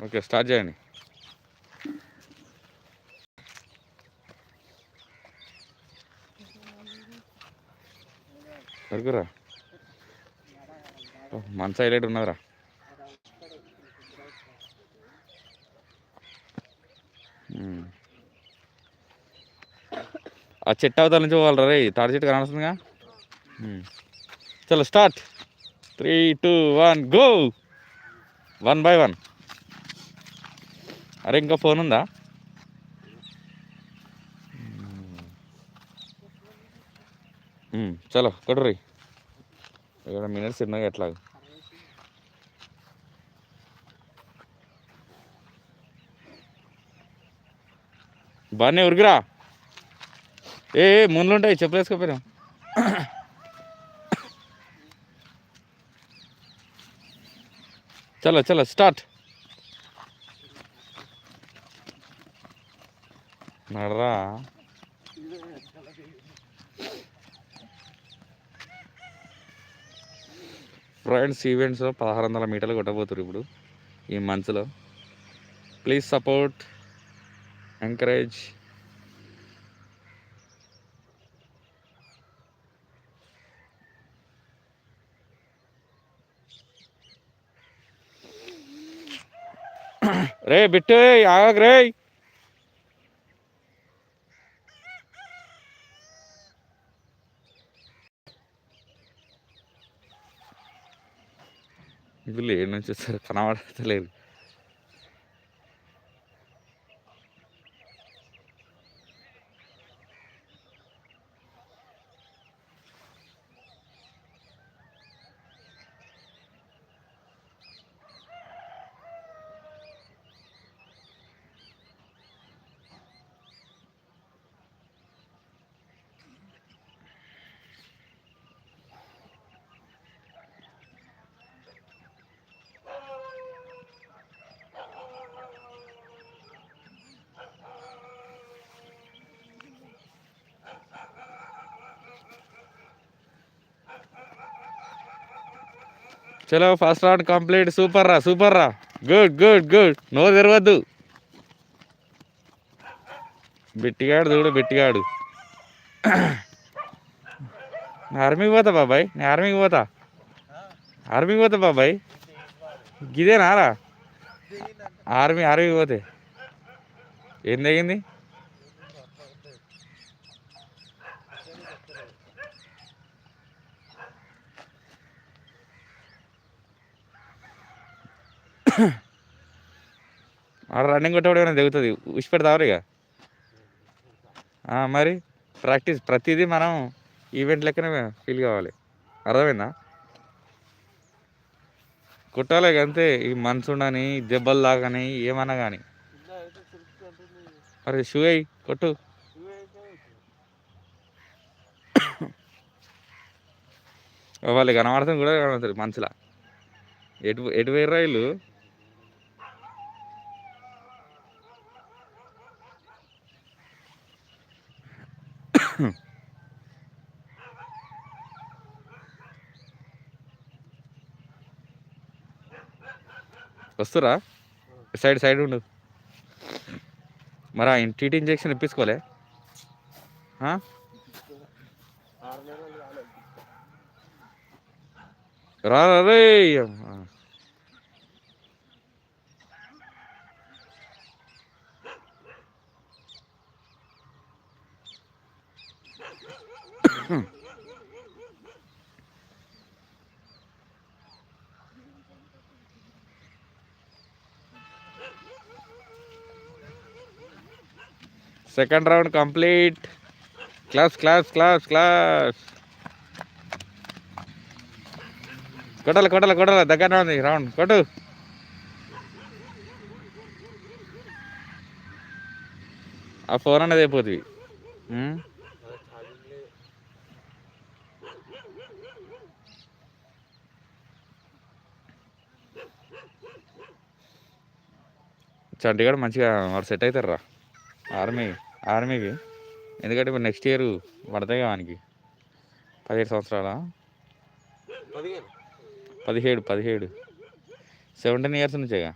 Okay start చేయండి. సరుకురా మన silent ఉన్నదిరా. ఆ చెట్టు అవతల నుంచి పోవాలి రే తాడి చెట్టు కనస్తుందిగా చలో start. Three two one go! One by one. అరే ఇంకా ఫోన్ ఉందా? చలో కొట్టుర్రి ఇక్కడ మినిట్స్ ఉన్నాయి ఎట్లా బాగానే ఉరికిరా. ఏ ముండ్లు ఉంటాయి చెప్పులు వేసుకోపోయినా. చలో చలో స్టార్ట్. నడరా. ఫ్రెండ్స్ ఈవెంట్స్లో పదహారు వందల మీటర్లు కొట్టబోతున్నారు ఇప్పుడు ఈ మంత్స్లో. Please support encourage. రే బిట్టు ఆగ్రేయ్ వీళ్ళు ఏడు నుంచి వచ్చారు కనబడతలేదు. చలో ఫస్ట్ రౌండ్ కంప్లీట్ సూపర్ రా సూపర్ రా. గుడ్ గుడ్ గుడ్ నో తెరవద్దు బిట్టిగాడు చూడు బిట్టిగాడు. ఆర్మీకి పోతా బాబాయ్ నేను ఆర్మీకి పోతా. ఆర్మీకి పోతా బాబాయ్. గిదేనారా ఆర్మీ ఆర్మీకి పోతే. ఏం తగింది ఆడ రన్నింగ్ కొట్టేవాడు ఏమైనా దిగుతుంది? ఉసి పెడతావరు ఇక? మరి ప్రాక్టీస్ ప్రతిదీ మనం ఈవెంట్ లెక్కనే ఫీల్ కావాలి. అర్థమైందా? కొట్టాలి ఇక అంతే. ఈ మనసుండని దెబ్బలు లాగాని ఏమన్నా కానీ మరి షూ అయ్యి కొట్టు. వాళ్ళు కనబడతాం కూడా కనబడుతుంది మనసులా ఎటు ఎటు వేరు రైలు Hmm. వస్తురా? సైడ్ సైడ్ ఉండు మరి ఆ టీటీ ఇంజెక్షన్ ఇప్పించుకోలే. రా రే రే second round complete class class class class కొట్టాలి కొట్టాలి కొట్టాలి. దగ్గర ఉంది రౌండ్ కొట్టు. ఆ ఫోన్ అనేది అయిపోతుంది hmm? చండీగఢ్ మంచిగా వాడు సెట్ అవుతారు రా ఆర్మీ ఆర్మీకి ఎందుకంటే ఇప్పుడు నెక్స్ట్ ఇయర్ పడతాయి వానికి పదిహేడు సంవత్సరాల? పదిహేడు పదిహేడు. Seventeen years నుంచేగా?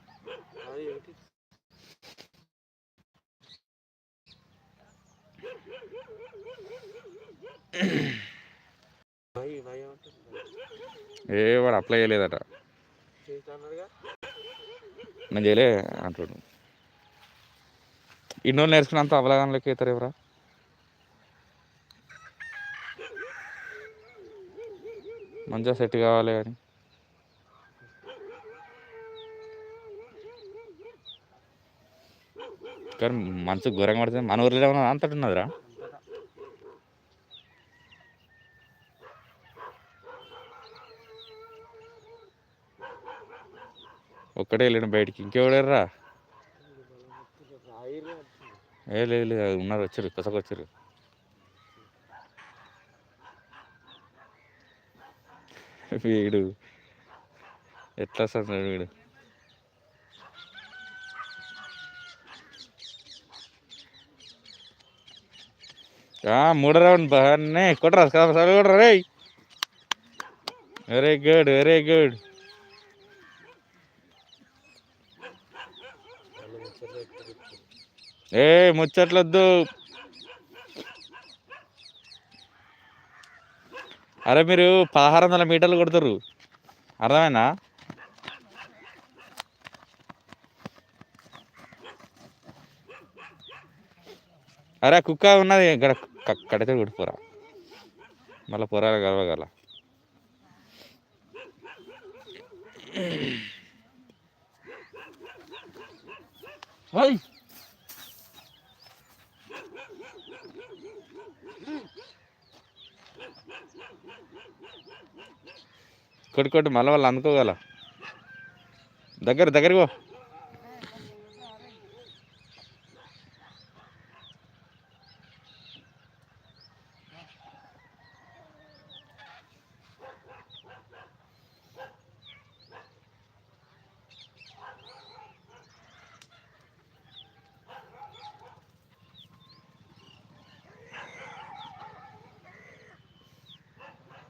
ఏ వాడు అప్లై చేయలేదట. నేను చేయలే అంటున్నాను ఇన్నోళ్ళు నేర్చుకున్నంత అవగాహన లెక్క అవుతారు ఎవరా? మంచిగా సెట్ కావాలి కానీ. కానీ మంచి ఘోరంగా పడుతుంది. మన ఊర్లో ఏమన్నా అంతటి ఉన్నదిరా? ఒక్కడే వెళ్ళిన బయటికి. ఇంకెవడర్రా? ఏ లేదు లేదు అది ఉన్నారు వచ్చారు కొసకు వచ్చారు. వీడు ఎట్లా వస్తుంది వీడు? మూడో రౌండ్ బాగానే కొట్టరా సార్ కొట్టరా రే వెరీ గుడ్ వెరీ గుడ్ ఏ ముచ్చట్లొద్దు. అరే మీరు పదహారు వందల మీటర్లు కొడతారు. అర్థమైనా అరే కుక్క ఉన్నది. ఇక్కడ కడితే కొడిపోరా మళ్ళీ పొరాలు కలవగల Hey! కొట్టి కొట్టి మళ్ళీ వాళ్ళు అందుకోగల. దగ్గర దగ్గరికి పో.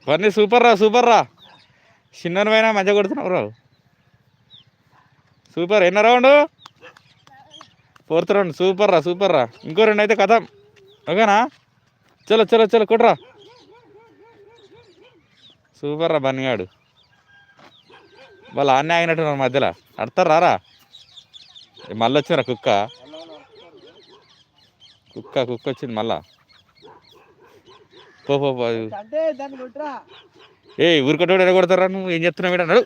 పని సూపర్ రా సూపర్ రా. చిన్న పైన మధ్య కొడుతున్నావు రావు సూపర్. ఎన్న రౌండ్? Fourth round. సూపర్ రా సూపర్ రా. ఇంకో రెండు అయితే కథం. ఓకేనా? చలో చలో చలో కుట్రా సూపర్ రా బన్నిగాడు. వాళ్ళు ఆన్నే ఆగినట్టున్నారు మధ్యలో. అడతారు రారా. మళ్ళీ వచ్చిందిరా కుక్క. కుక్క కుక్క వచ్చింది మళ్ళా. పో పో ఏ ఊరికొట్టోడు ఎడగొడతారా నువ్వు ఏం చెప్తున్నావు వీడు అన్నాడు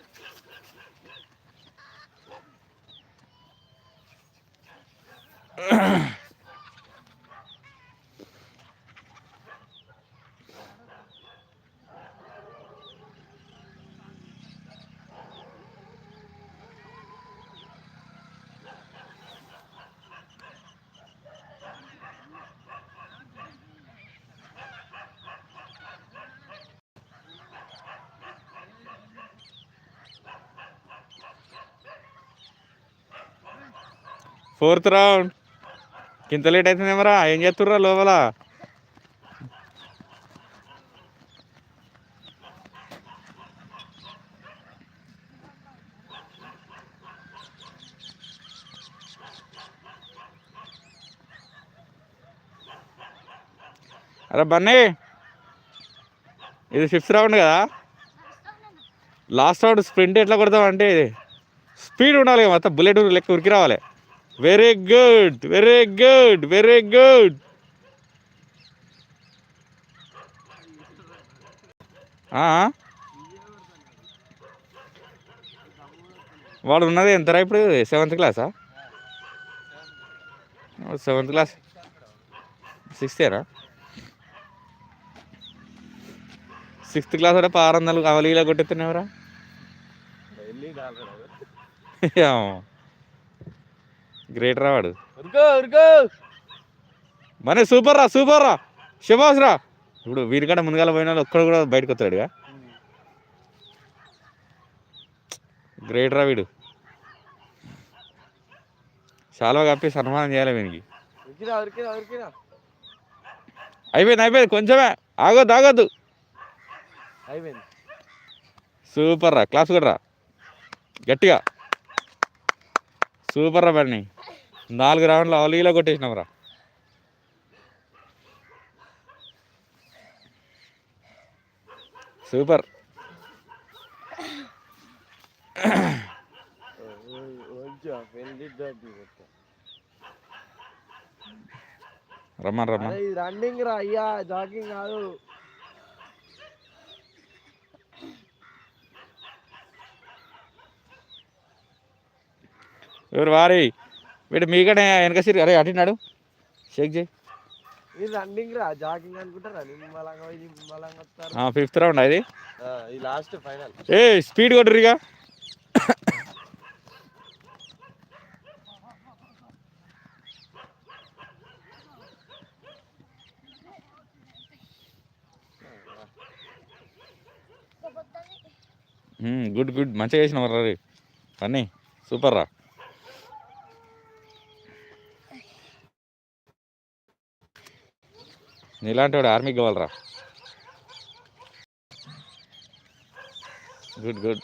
Ugh. Fourth round. ఇంత లేట్ అవుతుందేమరా ఏం చేస్తుర్రా లోపల? అరే బన్నీ ఇది ఫిఫ్త్ రౌండ్ కదా? లాస్ట్ రౌండ్ స్ప్రింట్ ఎట్లా కొడతాం అంటే స్పీడ్ ఉండాలి మొత్తం బుల్లెట్ లెక్క ఉరికి రావాలి. Very good very good very good వాడు ఉన్నది ఎంతరా ఇప్పుడు? సెవెంత్ క్లాసా సెవెంత్ క్లాస్ సిక్స్తేనా సిక్స్త్ క్లాస్ అంటే ఆరు వందలు అవలీలా కొట్టెత్తున్నావురా? గ్రేట్ రా వాడు మనే సూపర్ రా సూపర్ రా. శబాస్ రా. ఇప్పుడు వీరికంటే ముందుగాల పోయిన వాళ్ళు ఒక్కడు కూడా బయటకు వస్తాడుగా గ్రేట్ రా వీడు. చాలా కప్పి సన్మానం చేయాలి వీనికి. అయిపోయింది అయిపోయింది కొంచెమే. ఆగొద్దు ఆగొద్దు. అయిపోయింది. సూపర్ రా క్లాస్ కూడా రా. గట్టిగా. సూపర్ రా బండి నాలుగు రౌండ్లు అవలీలో కొట్టేసినాం రా. సూపర్. మంచిగా పెళ్ళి రమ్మని. రమ్మని ఇది రన్నింగ్ రా అయ్యా జాగింగ్ కాదు. ఎవరు వారి? వీడు మీకనే వెనక సిరి. అరే అటిన్నాడు షేక్ చేయి. ఇది రన్నింగ్ రా జాగింగ్ వస్తారు. ఫిఫ్త్ రౌండ్ అది ఇది? లాస్ట్ ఫైనల్ ఏ స్పీడ్ కొట్టురిగా గుడ్ గుడ్ మంచిగా చేసిన రీ అన్నీ సూపర్ రా. నీలాంటి వాడు ఆర్మీకి కావాలరా గుడ్ గుడ్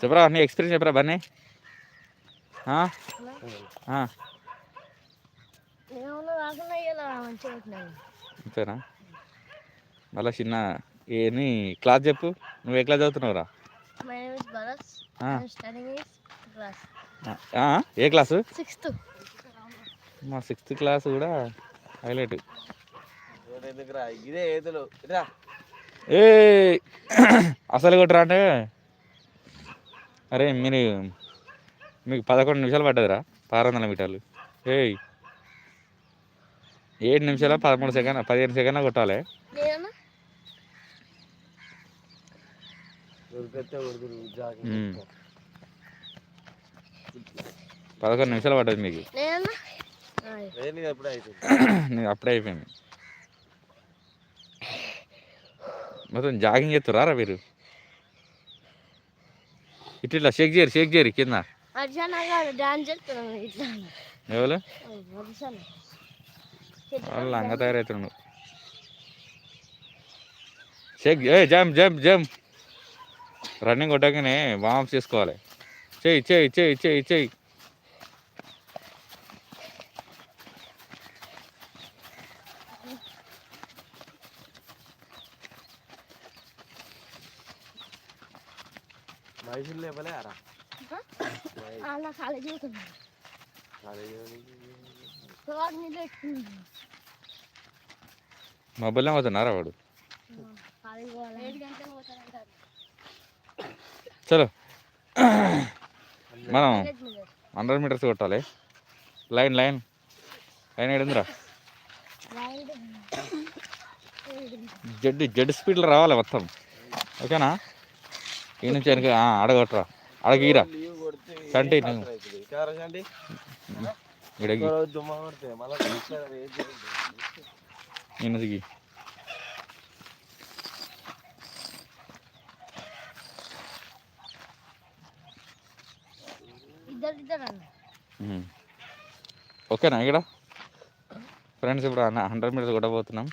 చెప్పరా నీ ఎక్స్పీరియన్స్ చెప్పరా బన్నీ? అంతేనా? మళ్ళా చిన్న ఏ నీ క్లాస్ చెప్పు. నువ్వు ఏ క్లాస్ చదువుతున్నావురా క్లాస్ ఆ, ఆ, ఏ క్లాసు సిక్స్త్ మా సిక్స్త్ క్లాస్ కూడా హైలైట్ ఏ అసలు కొట్టరా అంటే? అరే మీరు మీకు పదకొండు నిమిషాలు పడ్డదిరా ఆరు వందల మీటర్లు. ఏయ్. ఏడు నిమిషాల పదమూడు సెకండ్ పదిహేను సెకండ్లు కొట్టాలి నేనన్నా దొరికితే ఉడుదురు మ్మ్. జాగింగ్ పదకొండు నిమిషాలు పడ్డది మీకు. అప్పుడే అయిపోయింది. మొత్తం జాగింగ్ చేస్తురా మీరు? ఇట్లా ఇట్లా షేక్ చేయరు షేక్ చేయరు కింద. ఎవరు? వాళ్ళు లంగ తయారవుతున్నాడు షేక్ ఏ జంప్ జంప్ జంప్. రన్నింగ్ కొట్టగానే వామప్ చేసుకోవాలి. చెయ్యి చెయ్యి చెయ్యి చెయ్యి చెయ్యి. మనుషులు అలా కాలేజీ మొబైల్లో పోతున్నారా వాడు కాలేజీ పోవాలి ఏడు గంటలకు పోతానంటారు చలో. మనం హండ్రెడ్ మీటర్స్ కొట్టాలి. Line line. లైన్ ఏడుందిరా? రైడ్ జడ్ జడ్ స్పీడ్లో రావాలి మొత్తం. ఓకేనా? ఈ నుంచి వెనక అడగొట్టరా అడగీరా చంటి ఇడగి రోజు దుమ్మ కొడితే మళ్ళీ చూస్తారు ఏం చేయండి నేను దిగి ఇద్దరు ఇద్దరు అన్న ఉమ్. ఓకేనా ఇక్కడ? ఫ్రెండ్స్ ఇప్పుడు అన్న హండ్రెడ్ మీటర్స్ కొట్టబోతున్నాం.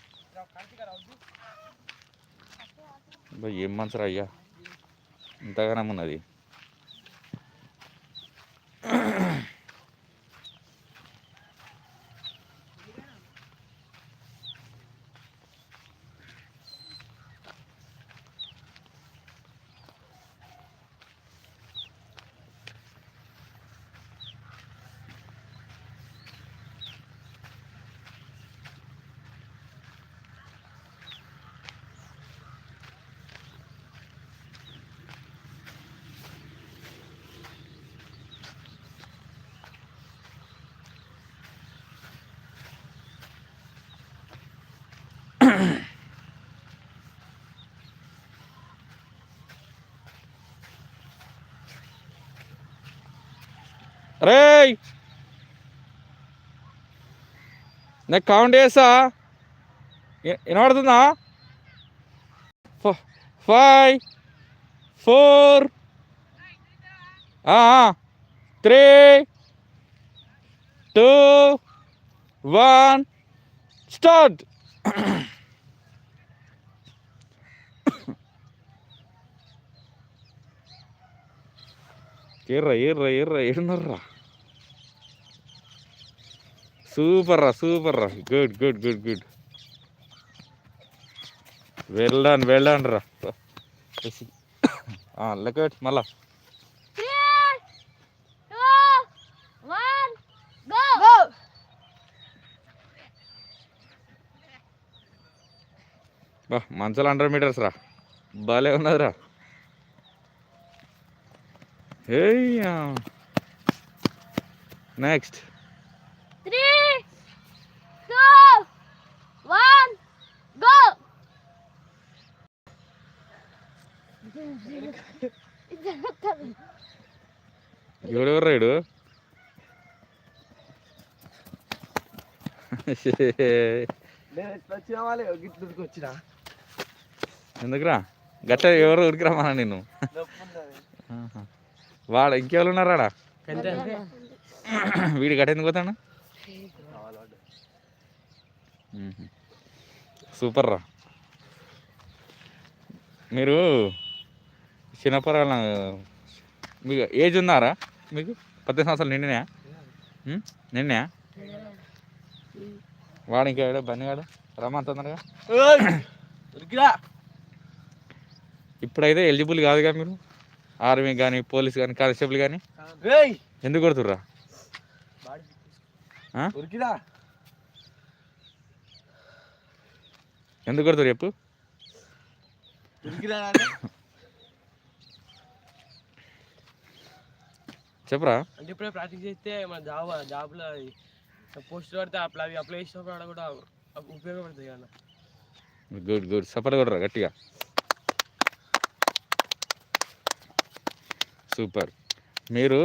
పోతున్నాం ఏం మంచిరా అయ్యా? ఇంతగానం ఉన్నది. రే నాకు కౌంట్ చేసా వి- వినపడుతుందా five four three two one start. ఏర్రా ఏర్రా ఏర్రా ఏడున్నర్రా సూపర్ రా సూపర్ రా. గుడ్ గుడ్ గుడ్ గుడ్ వెళ్ళాను వెళ్ళాను రా. లెక్క పెట్టు మళ్ళా Three, two, one, go! బా మంచాలు హండ్రెడ్ మీటర్స్ రా. బాలే ఉన్నదిరా ఏయ్యా next Three, two, one, go! ఎవడెవరు రాయుడు? ఎందుకురా? గట్ల ఎవరు ఉరికిరా మన నేను వాడు ఇంకెవరు ఉన్నారాడా? వీడి గట్ట ఎందుకు పోతాడు? సూపర్ రా మీరు చిన్నపరాల మీకు ఏజ్ ఉందారా మీకు? పద్దెనిమిది సంవత్సరాలు నిండినాయా? మ్మ్? నిండినాయా? వాడు ఇంకా బన్నిగాడు ఉరికిరా ఇప్పుడైతే ఎలిజిబుల్ కాదుగా మీరు? ఆర్మీ కానీ పోలీస్ కానీ కానిస్టేబుల్ కానీ ఎందుకు కొడుతుర్రా? ఎందుకు కొడుతురు చెప్పు? చెప్పురా? అంటే ఇప్పుడే ప్రాక్టీస్ చేస్తే మన జాబ్ జాబ్లో పోస్ట్ పడితే అప్లై అవి అప్లై చేసినప్పుడు కూడా ఉపయోగపడుతుంది కదా. Good good. సపోర్ట్ కొడరా గట్టిగా. సూపర్. మీరు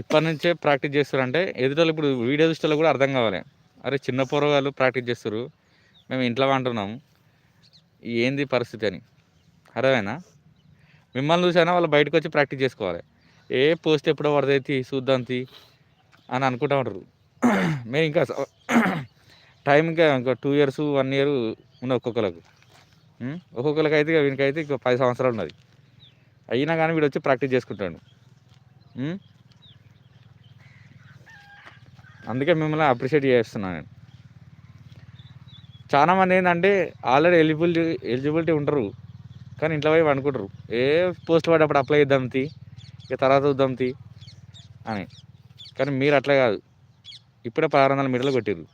ఇప్పటి నుంచే ప్రాక్టీస్ చేస్తారంటే ఎదుటోళ్ళు ఇప్పుడు వీడియో దృష్టిలో కూడా అర్థం కావాలి. అరే చిన్న పొరగాళ్ళు ప్రాక్టీస్ చేస్తారు. మేము ఇంట్లో అంటున్నాము ఏంది పరిస్థితి అని. అర్థమైనా మిమ్మల్ని చూసైనా వాళ్ళు బయటకు వచ్చి ప్రాక్టీస్ చేసుకోవాలి. ఏ పోస్ట్ ఎప్పుడో పడదైతే చూద్దాం తీ అని అనుకుంటా ఉంటారు. మేము ఇంకా టైం ఇంకా ఇంకా టూ ఇయర్స్ వన్ ఇయర్ ఉన్న ఒక్కొక్కరికి ఒక్కొక్కరికి అయితే ఇక వీనికైతే ఇంకా పది సంవత్సరాలు ఉన్నది. అయినా కానీ వీడు వచ్చి ప్రాక్టీస్ చేసుకుంటాడు. అందుకే మిమ్మల్ని అప్రిషియేట్ చేస్తున్నాను నేను. చాలామంది ఏంటంటే ఆల్రెడీ ఎలిజిబిలిటీ ఎలిజిబిలిటీ ఉంటారు. కానీ ఇంట్లో పోయి అనుకుంటారు ఏ పోస్ట్ పడేటప్పుడు అప్లై చేద్దాం తీ ఇక తర్వాత చూద్దాం తీ అని. కానీ మీరు అట్లా కాదు. ఇప్పుడే పదహారు వందల మీటర్లు కొట్టిర్రు.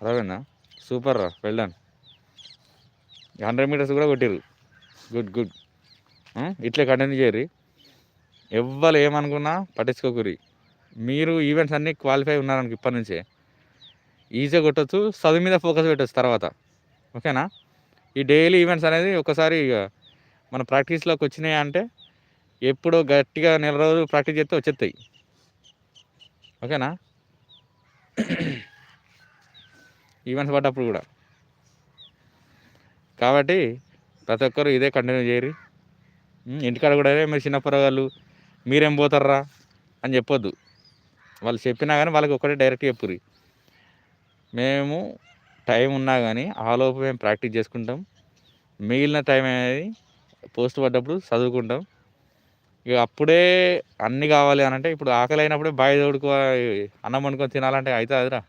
అర్థమైందా? సూపర్ రా వెళ్ళాను హండ్రెడ్ మీటర్స్ కూడా కొట్టిర్రు. Good good. ఇట్లే కంటిన్యూ చేయరు ఎవ్వరు ఏమనుకున్నా పట్టించుకోకూరి మీరు ఈవెంట్స్ అన్నీ క్వాలిఫై ఉన్నారనుకు ఇప్పటి నుంచే. ఈజీగా కొట్టచ్చు చదువు మీద ఫోకస్ పెట్టచ్చు తర్వాత. ఓకేనా? ఈ డైలీ ఈవెంట్స్ అనేది ఒకసారి ఇక మన ప్రాక్టీస్లోకి వచ్చినాయి అంటే ఎప్పుడో గట్టిగా నెల రోజులు ప్రాక్టీస్ చేస్తే వచ్చేస్తాయి. ఓకేనా? ఈవెంట్స్ పడ్డప్పుడు కూడా. కాబట్టి ప్రతి ఒక్కరు ఇదే కంటిన్యూ చేయరు. ఇంటికాడ కూడా మీరు చిన్న పొరగాళ్ళు మీరేం పోతారా అని చెప్పొద్దు. వాళ్ళు చెప్పినా కానీ వాళ్ళకి ఒకటే డైరెక్ట్ చెప్పుర్రి. మేము టైం ఉన్నా కానీ ఆలోపు మేము ప్రాక్టీస్ చేసుకుంటాం. మిగిలిన టైం అనేది పోస్ట్ పడ్డప్పుడు చదువుకుంటాం. ఇక అప్పుడే అన్నీ కావాలి అని అంటే ఇప్పుడు ఆకలి అయినప్పుడే బాయి తోడుకో అన్నం వండుకొని తినాలంటే అవుతుందిరా అదిరా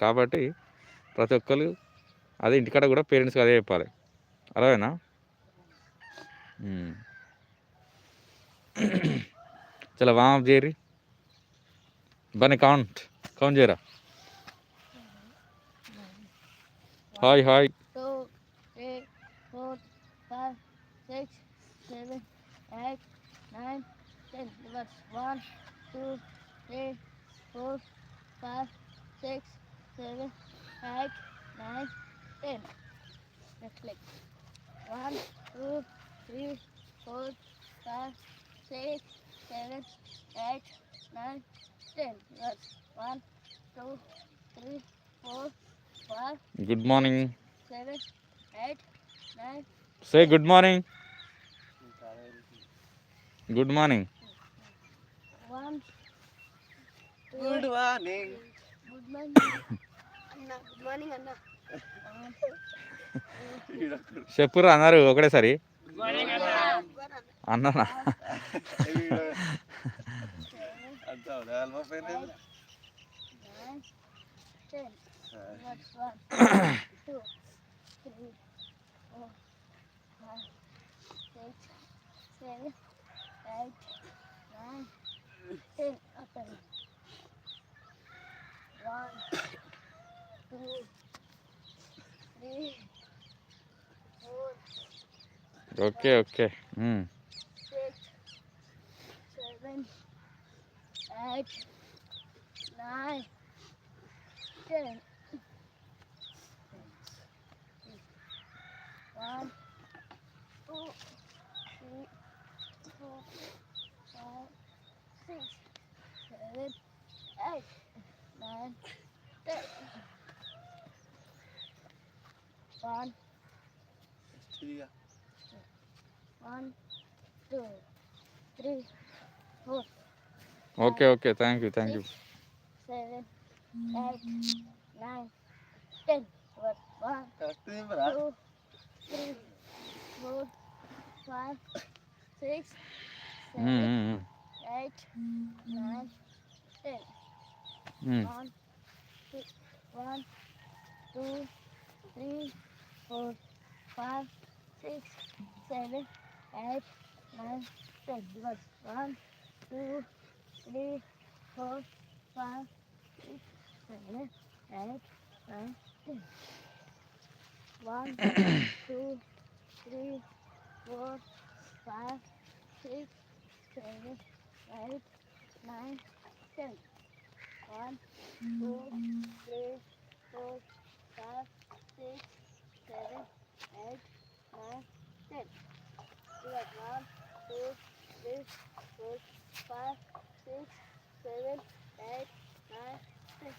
కాబట్టి ప్రతి ఒక్కరు అదే ఇంటికాడ కూడా పేరెంట్స్కి అదే చెప్పాలి. అర్థమేనా చాలా వామ్ వామప్ చేయరి బని కౌంట్ కౌంట్ చేయరా hi hi. six, seven, eight, nine, ten. Reverse. One, two, three, four, five, six, seven, eight, nine, ten. Next leg. One, two, three, four, five, six, seven, eight, nine, ten. Reverse. One, two, three, four, five. Good morning. Seven, eight, nine. Say good morning. Good morning good morning good morning good morning. Anna, good morning, Anna. One, చెప్పురు అన్నారు ఒకటేసారి. అన్నానా అల్మపోయింది eight, nine, ten, Okay, okay. Hmm. Six, seven, eight, nine, ten. One, three, one, two, three, four. Okay, okay. Thank you, thank six, you. Seven, eight, nine, ten. One, two, three, four, five, six, mm, mm, seven, mm -hmm. eight, nine, ten. Mm. One, seven, eight, nine, ten. Good. One, two, three, four, five, six, seven, eight, nine, ten. One, two, three, four, five, six, seven, eight, nine, ten. One, two, three, four, five, six, seven, eight, nine, ten. Good. One, two, three, four, five, six, seven, eight, nine, ten.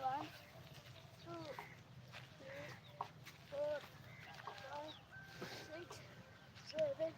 One, two, three, four, five, six, seven,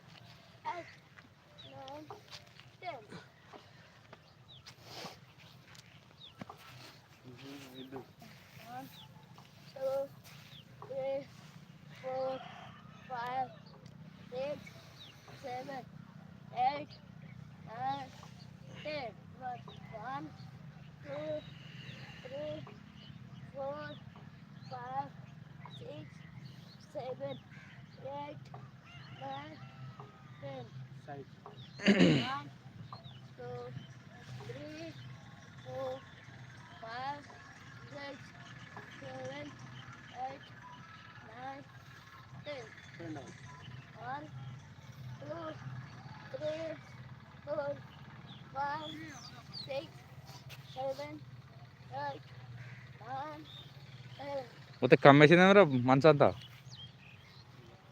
ఒక కమ్ వేసింది రా మంచు అంతా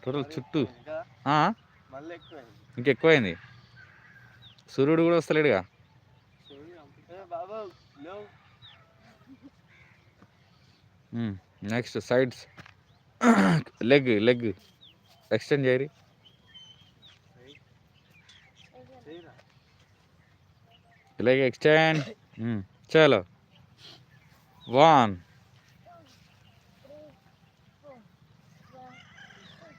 total చుట్టూ ఇంకెక్కువైంది సూర్యుడు కూడా వస్తలేడుగా. Next sides leg leg extend చేయరి. Leg extend చలో. One three, four, five, six,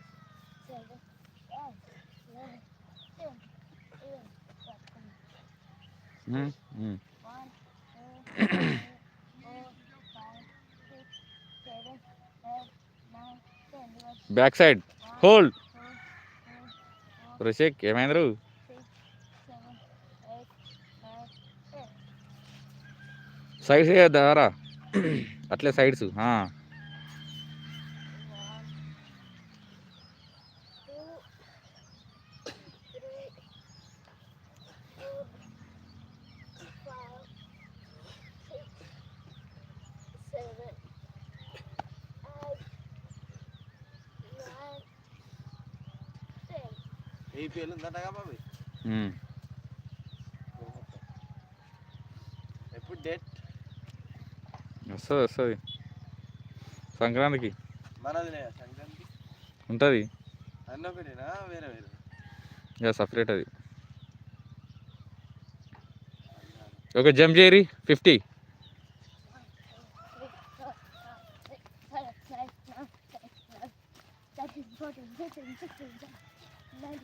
seven, eight, nine, ten, eleven, twelve. One, two, three, four, five, six, seven, eight, nine, ten. Eleven, back side hold Rishek ఏమైంద్రు sides దారా అట్లే sides ఆ ah. Hmm. ఎప్పుడు date వస్తుంది వస్తుంది. సంక్రాంతికి? మనది సంక్రాంతికి ఉంటుంది. అన్న వేరే వేరే ఇక సపరేట్ అది. ఒక jump చేయరి fifty Sixteen,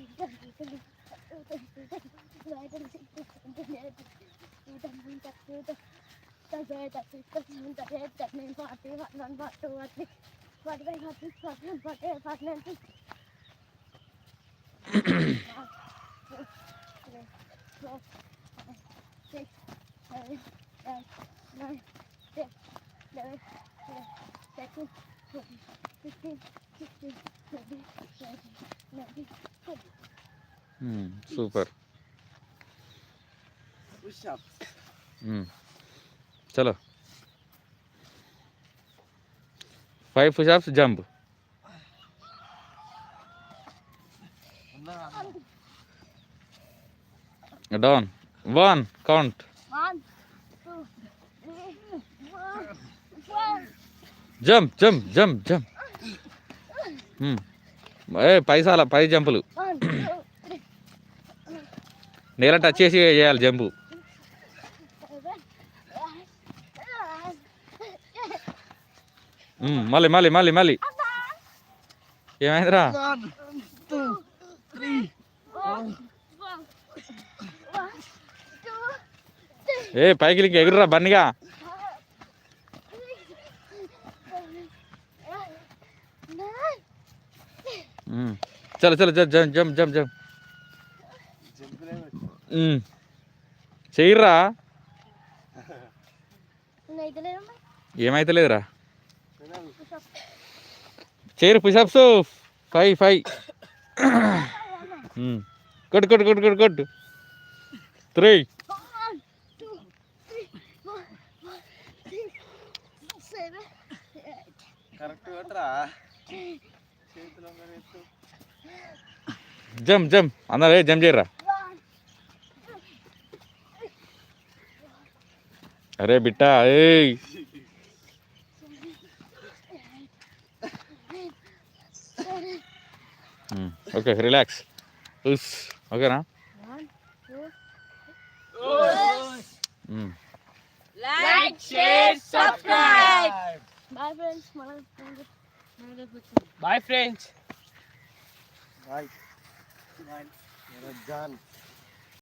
sixteen, sixteen. Super pushup చలో five pushups jump down one count One, two, three, four, five. Jump jump jump jump ఏ పైసాల పై జంపులు. నేల టచ్ చేసి చేయాలి జంపు. మళ్ళీ మళ్ళీ మళ్ళీ మళ్ళీ. ఏమైందిరా? ఏ పైకి ఇంక ఎగురురా బన్నిగా. చలో jump jump jump jump jump మ్మ్. చెయ్యరా నైట్లేదమ్మా ఏమైతే లేదురా చేయరు పుషప్స్ ఫైవ్ ఫైవ్. కొట్టు కొట్టు కొట్టు కొట్టు కొట్టు. త్రీ. కరెక్ట్ కొట్టరా. జంప్ జంప్ అందరూ జంప్ చేయరా one, అరే బిట్టా ఏయ్ seven, మ్మ్. ఓకే రిలాక్స్ ఉస్ ఓకేనా one, two, మ్మ్. Like share subscribe bye friends. మనం bye friends bye bye John